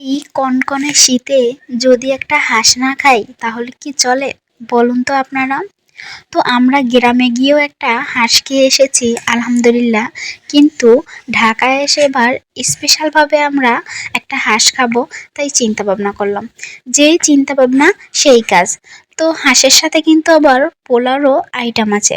এই কনকনে শীতে যদি একটা হাঁস না খাই, তাহলে কি চলে? বলুন তো আপনারা। তো আমরা গ্রামে গিয়েও একটা হাঁস খেয়ে এসেছি, আলহামদুলিল্লাহ। কিন্তু ঢাকায় এসে এবার স্পেশালভাবে আমরা একটা হাঁস খাব, তাই চিন্তা ভাবনা করলাম। যেই চিন্তা ভাবনা, সেই কাজ। তো হাঁসের সাথে কিন্তু আবার পোলারও আইটেম আছে।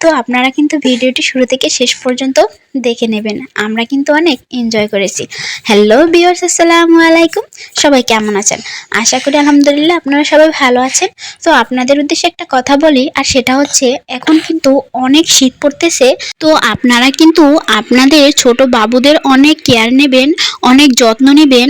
তো আপনারা কিন্তু ভিডিওটি শুরু থেকে শেষ পর্যন্ত দেখে নেবেন। আমরা কিন্তু অনেক এনজয় করেছি। হ্যালো বিয়ার্স আসসালামু আলাইকুম। সবাই কেমন আছেন? আশা করি আলহামদুলিল্লাহ আপনারা সবাই ভালো আছেন। তো আপনাদের উদ্দেশ্যে একটা কথা বলি, আর সেটা হচ্ছে এখন কিন্তু অনেক শীত পড়তেছে। তো আপনারা কিন্তু আপনাদের ছোট বাবুদের অনেক কেয়ার নেবেন, অনেক যত্ন নেবেন।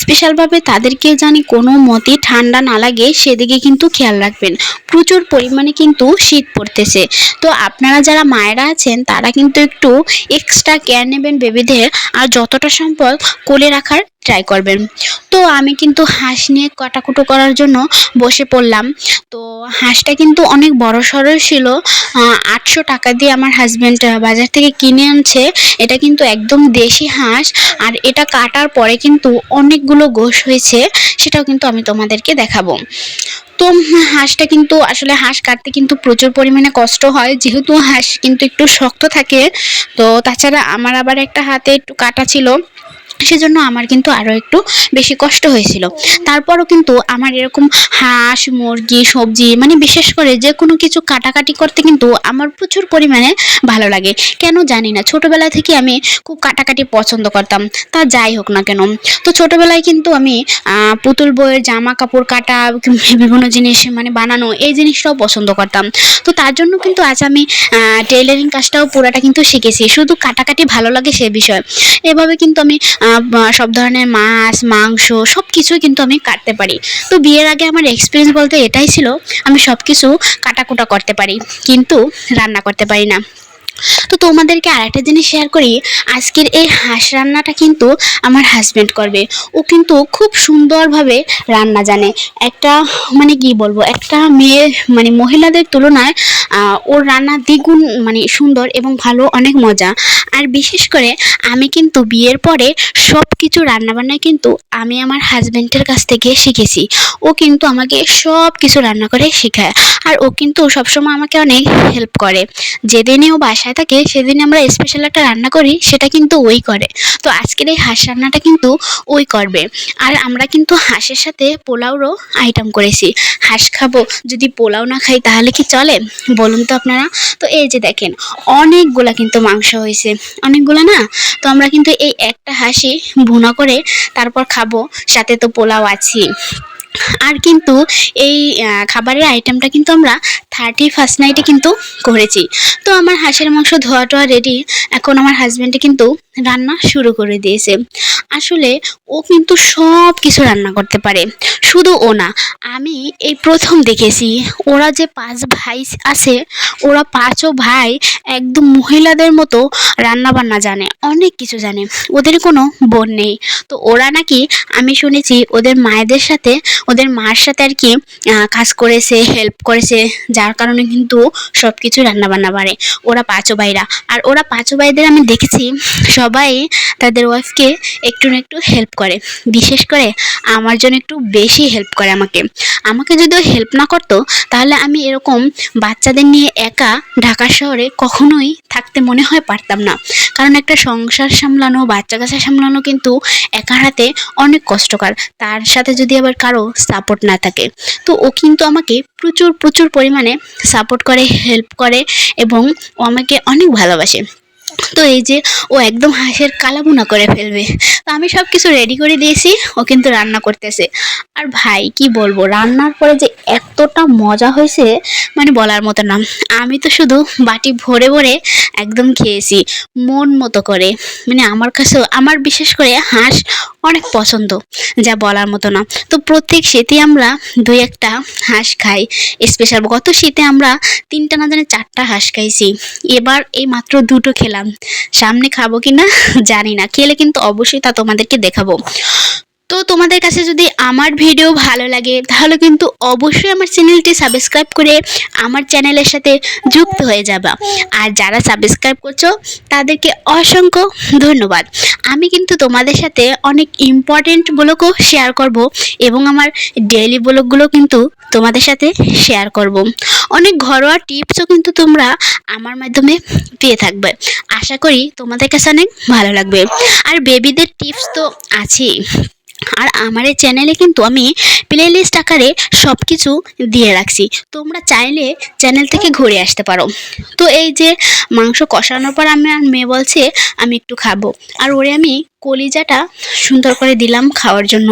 স্পেশালভাবে তাদেরকে জানি কোনো মতে ঠান্ডা না লাগে, সেদিকে কিন্তু খেয়াল রাখবেন। প্রচুর পরিমাণে কিন্তু শীত পড়তেছে। তো আপনারা যারা মায়েরা আছেন, তারা কিন্তু একটু এক্সট্রা কেয়ার নেবেন বেবিদের আর যতটা সম্ভব কোলে রাখার ট্রাই করবেন। তো আমি কিন্তু হাঁস নিয়ে কাটাকুটো করার জন্য বসে পড়লাম। তো হাঁসটা কিন্তু অনেক বড় সড়ো ছিল। আটশো টাকা দিয়ে আমার হাজব্যান্ড বাজার থেকে কিনে আনছে। এটা কিন্তু একদম দেশি হাঁস। আর এটা কাটার পরে কিন্তু অনেকগুলো গোশ হয়েছে। সেটাও কিন্তু আমি তোমাদেরকে দেখাবো। তো হাঁসটা কিন্তু আসলে হাঁস কাটতে কিন্তু প্রচুর পরিমাণে কষ্ট হয়। যেহেতু হাঁস কিন্তু একটু শক্ত থাকে, তো তাছাড়া আমার আবার একটা হাতে একটু কাটা ছিল। সেজন্য আমার কিন্তু আরও একটু বেশি কষ্ট হয়েছিল। তারপরও কিন্তু আমার এরকম হাঁস, মুরগি, সবজি মানে বিশেষ করে যে কোনো কিছু কাটাকাটি করতে কিন্তু আমার প্রচুর পরিমাণে ভালো লাগে। কেন জানি না, ছোটোবেলা থেকে আমি খুব কাটাকাটি পছন্দ করতাম। তা যাই হোক না কেন। তো ছোটোবেলায় কিন্তু আমি পুতুল বইয়ের জামা কাপড় কাটা, বিভিন্ন জিনিস মানে বানানো, এই জিনিসটাও পছন্দ করতাম। তো তার জন্য কিন্তু আজ আমি টেইলারিং কাজটাও পুরাটা কিন্তু শিখেছি। শুধু কাটাকাটি ভালো লাগে সে বিষয়। এভাবে কিন্তু আমি সব ধরনের মাছ, মাংস সব কিছুই কিন্তু আমি কাটতে পারি। তো বিয়ের আগে আমার এক্সপিরিয়েন্স বলতে এটাই ছিল, আমি সব কিছু কাটাকুটা করতে পারি, কিন্তু রান্না করতে পারি না। তোমাদেরকে আরেকটা জিনিস শেয়ার করি। আজকের এই হাঁস রান্নাটা কিন্তু আমার হাজব্যান্ড করবে। ও কিন্তু খুব সুন্দরভাবে রান্না জানে। একটা মানে কি বলব, একটা মেয়ে মানে মহিলাদের তুলনায় ওর রান্না দ্বিগুণ মানে সুন্দর এবং ভালো, অনেক মজা। আর বিশেষ করে আমি কিন্তু বিয়ের পরে সব কিছু রান্নাবান্না কিন্তু আমি আমার হাজব্যান্ডের কাছ থেকে শিখেছি। ও কিন্তু আমাকে সব কিছু রান্না করে শেখায়। আর ও কিন্তু সবসময় আমাকে অনেক হেল্প করে। যেদিনে ও বাসায় থাকে সেদিন আমরা স্পেশাল একটা রান্না করি, সেটা কিন্তু ওই করে। তো আজকের এই হাঁস রান্নাটা কিন্তু ওই করবে। আর আমরা কিন্তু হাঁসের সাথে পোলাওরও আইটেম করেছি। হাঁস খাব, যদি পোলাও না খাই তাহলে কি চলে? বলুন তো আপনারা। তো এই যে দেখেন, অনেকগুলা কিন্তু মাংস হয়েছে। অনেকগুলো না? তো আমরা কিন্তু এই একটা হাঁসি ভুনা করে তারপর খাব। সাথে তো পোলাও আছি আর কিন্তু এই খাবারের আইটেমটা কিন্তু আমরা থার্টি ফার্স্ট নাইটে কিন্তু করেছি। তো আমার হাঁসের মাংস ধোয়া টোয়া রেডি এখন আমার হাজব্যান্ডে কিন্তু রান্না শুরু করে দিয়েছে। আসলে ও কিন্তু সব কিছু রান্না করতে পারে। শুধু ও না, আমি এই প্রথম দেখেছি ওরা যে পাঁচ ভাই আছে, ওরা পাঁচও ভাই একদম মহিলাদের মতো রান্না বান্না জানে, অনেক কিছু জানে। ওদের কোনো বোন নেই। তো ওরা নাকি, আমি শুনেছি ওদের মায়েদের সাথে, ওদের মার সাথে আর কি কাজ করেছে হেল্প করেছে, যার কারণে কিন্তু সব কিছু রান্নাবান্না পারে ওরা পাঁচও ভাইরা। আর ওরা পাঁচও ভাইদের আমি দেখেছি সবাই তাদের ওয়াইফকে একটু না একটু হেল্প করে। বিশেষ করে আমার জন্য একটু বেশি হেল্প করে আমাকে। আমাকে যদিও হেল্প না করতো, তাহলে আমি এরকম বাচ্চাদের নিয়ে একা ঢাকা শহরে কখনোই থাকতে মনে হয় পারতাম না। কারণ একটা সংসার সামলানো, বাচ্চা কাচ্চা সামলানো কিন্তু একা হাতে অনেক কষ্টকর। তার সাথে যদি আবার কারও সাপোর্ট না থাকে, তো ও কিন্তু আমাকে প্রচুর প্রচুর পরিমাণে সাপোর্ট করে হেল্প করে এবং ও আমাকে অনেক ভালোবাসে। তো এই যে ও একদম হাঁসের কালাবুনা করে ফেলবে। তো আমি সব কিছু রেডি করে দিয়েছি, ও কিন্তু রান্না করতেছে। আর ভাই, কি বলব, রান্নার পরে যে এতটা মজা হয়েছে মানে বলার মতো না। আমি তো শুধু বাটি ভরে ভরে একদম খেয়েছি, মন মতো করে। মানে আমার কাছেও, আমার বিশেষ করে হাঁস অনেক পছন্দ, যা বলার মতো না। তো প্রত্যেক শীতে আমরা দুই একটা হাঁস খাই স্পেশাল গত শীতে আমরা তিনটা না জানে চারটা হাঁস খাইছি। এবার এই মাত্র দুটো খেলাম। সামনে খাব কিনা? জানি না। খেলে কিন্তু অবশ্যই তা তোমাদেরকে দেখাবো। তো তোমাদের কাছে যদি আমার ভিডিও ভালো লাগে, তাহলে কিন্তু অবশ্যই আমার চ্যানেলটি সাবস্ক্রাইব করে আমার চ্যানেলের সাথে যুক্ত হয়ে যাবা। আর যারা সাবস্ক্রাইব করছ, তাদেরকে অসংখ্য ধন্যবাদ। আমি কিন্তু তোমাদের সাথে অনেক ইম্পর্টেন্ট ব্লগও শেয়ার করব এবং আমার ডেইলি ব্লগগুলো কিন্তু তোমাদের সাথে শেয়ার করব। অনেক ঘরোয়া টিপসও কিন্তু তোমরা আমার মাধ্যমে পেয়ে থাকবে। আশা করি তোমাদের কাছে অনেক ভালো লাগবে। আর বেবিদের টিপস তো আছেই। আর আমার এই চ্যানেলে কিন্তু আমি প্লে লিস্ট আকারে সব কিছু দিয়ে রাখছি। তোমরা চাইলে চ্যানেল থেকে ঘুরে আসতে পারো। তো এই যে মাংস কষানোর পর আমি আর মেয়ে বলছে, আমি একটু খাব। আর ওরে আমি কলিজাটা সুন্দর করে দিলাম খাওয়ার জন্য।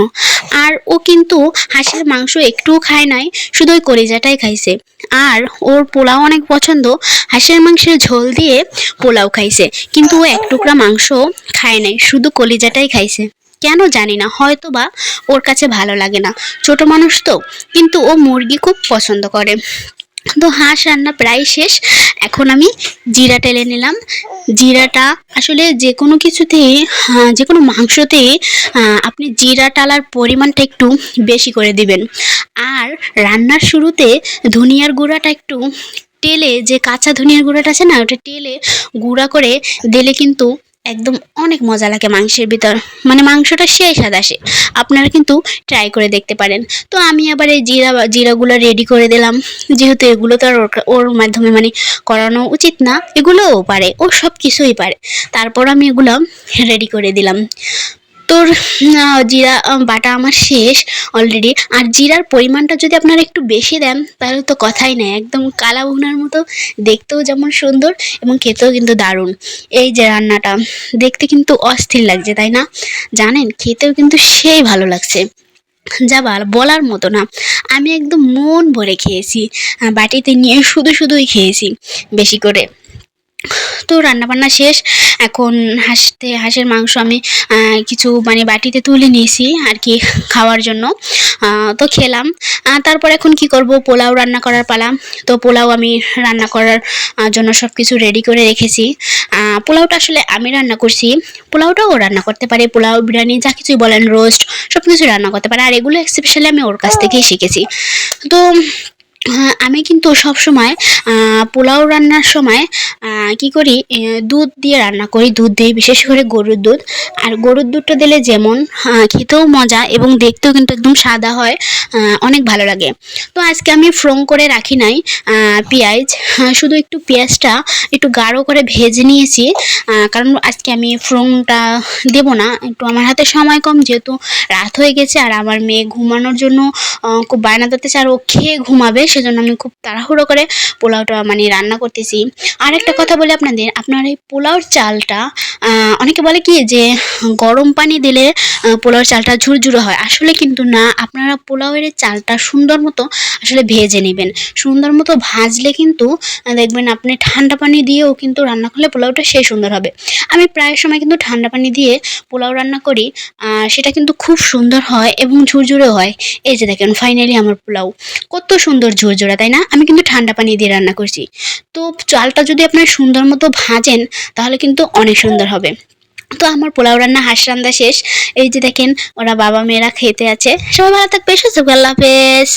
আর ও কিন্তু হাঁসের মাংস একটুও খায় নাই, শুধু ওই কলিজাটাই খাইছে। আর ওর পোলাও অনেক পছন্দ, হাঁসের মাংসের ঝোল দিয়ে পোলাও খাইছে। কিন্তু ও এক টুকরা মাংস খায় নাই, শুধু কলিজাটাই খাইছে। কেন জানি না হয়তো বা ওর কাছে ভালো লাগে না। ছোট মানুষ তো কিন্তু ও মুরগি খুব পছন্দ করে। তো হাঁস রান্না প্রায় শেষ। এখন আমি জিরা টেলে নিলাম। জিরাটা আসলে যে কোনো কিছুতেই আহ, যে কোনো মাংসতেই আহ, আপনি জিরা টালার পরিমাণটা একটু বেশি করে দিবেন। আর রান্নার শুরুতে ধনিয়ার গুঁড়াটা একটু টেলে যে কাঁচা ধনিয়ার গুঁড়াটা আছে না ওটা টেলে গুঁড়া করে দিলে কিন্তু একদম অনেক মজা লাগে মাংসের ভিতর। মানে মাংসটা সেই স্বাদ আসে। আপনারা কিন্তু ট্রাই করে দেখতে পারেন। তো আমি আবার এই জিরা, জিরাগুলো রেডি করে দিলাম। যেহেতু এগুলো তো আর ওর- ওর মাধ্যমে মানে করানো উচিত না, এগুলোও পারে। ও সব কিছুই পারে। তারপর আমি এগুলো রেডি করে দিলাম। তোর জিরা বাটা আমার শেষ অলরেডি আর জিরার পরিমাণটা যদি আপনারা একটু বেশি দেন, তাহলে তো কথাই নেই। একদম কালা ভুনার মতো দেখতেও যেমন সুন্দর এবং খেতেও কিন্তু দারুণ। এই যে রান্নাটা, দেখতে কিন্তু অস্থির লাগছে, তাই না? জানেন, খেতেও কিন্তু সেই ভালো লাগছে। যা বল- বলার মতো না। আমি একদম মন ভরে খেয়েছি, বাটিতে নিয়ে শুধু শুধুই খেয়েছি, বেশি করে। তো রান্নাবান্না শেষ। এখন হাঁসতে, হাঁসের মাংস আমি কিছু মানে বাটিতে তুলে নিয়েছি আর কি খাওয়ার জন্য। তো খেলাম। তারপর এখন কি করব? পোলাও রান্না করার পালা। তো পোলাও আমি রান্না করার জন্য সব কিছু রেডি করে রেখেছি। পোলাওটা আসলে আমি রান্না করছি। পোলাওটাও রান্না করতে পারে। পোলাও, বিরিয়ানি, যা কিছুই বলেন রোস্ট সব কিছু রান্না করতে পারে। আর এগুলো স্পেশালি আমি ওর কাছ থেকেই শিখেছি। তো আমি কিন্তু সব সময় পোলাও রান্নার সময় কি করি দুধ দিয়ে রান্না করি, দুধ দিয়ে বিশেষ করে গরুর দুধ। আর গরুর দুধটা দিলে যেমন খেতেও মজা এবং দেখতেও কিন্তু একদম সাদা হয় অনেক ভালো লাগে। তো আজকে আমি ফ্রং করে রাখি নাই পেঁয়াজ। শুধু একটু পেঁয়াজটা একটু গাঢ় করে ভেজে নিয়েছি কারণ আজকে আমি ফ্রংটা দেবো না। একটু আমার হাতে সময় কম, যেহেতু রাত হয়ে গেছে আর আমার মেয়ে ঘুমানোর জন্য খুব বায়না ধরতেছে আর ও খেয়ে ঘুমাবে সেজন্য আমি খুব তাড়াহুড়ো করে পোলাওটা মানে রান্না করতেছি। আর একটা কথা বলে আপনাদের, আপনার এই পোলাওর চালটা অনেকে বলে কি যে গরম পানি দিলে আহ, পোলাওর চালটা ঝুরঝুরে হয়। আসলে কিন্তু না আপনারা পোলাওয়ের চালটা সুন্দর মতো আসলে ভেজে নেবেন। সুন্দর মতো ভাজলে কিন্তু দেখবেন আপনি ঠান্ডা পানি দিয়েও কিন্তু রান্না করলে পোলাওটা সে সুন্দর হবে। আমি প্রায় সময় কিন্তু ঠান্ডা পানি দিয়ে পোলাও রান্না করি সেটা কিন্তু খুব সুন্দর হয় এবং ঝুরঝুরে হয়। এই যে দেখেন ফাইনালি আমার পোলাও। কত সুন্দর ঝুরঝুরা তাই না? আমি কিন্তু ঠান্ডা পানি দিয়ে রান্না করছি। তো চালটা যদি আপনার সুন্দর মতো ভাজেন তাহলে কিন্তু অনেক সুন্দর হবে। তো আমার পোলাও রান্না, হাঁস রান্না শেষ। এই যে দেখেন, ওরা বাবা মেয়েরা খেতে আছে। সবাই ভালো থাকবে সুস্থ আল্লাহ হাফেজ।